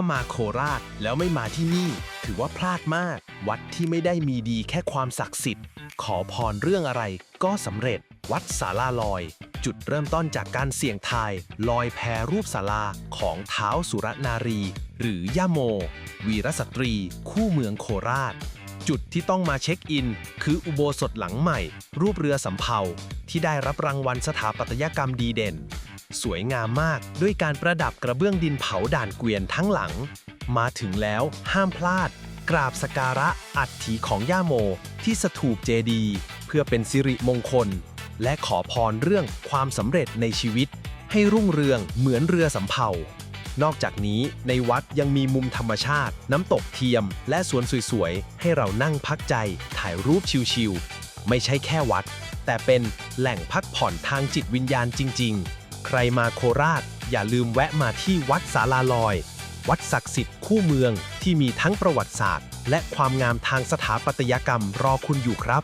ถ้ามาโคราชแล้วไม่มาที่นี่ ถือว่าพลาดมาก วัดที่ไม่ได้มีดีแค่ความศักดิ์สิทธิ์ ขอพรเรื่องอะไรก็สำเร็จ วัดศาลาลอย จุดเริ่มต้นจากการเสี่ยงทาย ลอยแพรูปศาลาของเท้าสุรนารี หรือย่าโม วีรสตรี คู่เมืองโคราช จุดที่ต้องมาเช็คอิน คืออุโบสถหลังใหม่ รูปเรือสำเภาที่ได้รับรางวัลสถาปัตยกรรมดีเด่น สวยงามมากด้วยการประดับกระเบื้องดินเผาด่านเกวียนทั้งหลัง มาถึงแล้วห้ามพลาด กราบสการะอัฐิของย่าโม ที่สถูปเจดี เพื่อเป็นสิริมงคล และขอพรเรื่องความสำเร็จในชีวิต ให้รุ่งเรืองเหมือนเรือสำเภานอกจากนี้ในวัดยังมีมุมธรรมชาติ น้ำตกเทียม และสวนสวยๆ ให้เรานั่งพักใจ ถ่ายรูปชิลๆ ไม่ใช่แค่วัด แต่เป็นแหล่งพักผ่อนทางจิตวิญญาณจริง ๆ ใครมาโคราช อย่าลืมแวะมาที่วัดสาลาลอย วัดศักดิ์สิทธิ์คู่เมืองที่มีทั้งประวัติศาสตร์ และความงามทางสถาปัตยกรรมรอคุณอยู่ครับ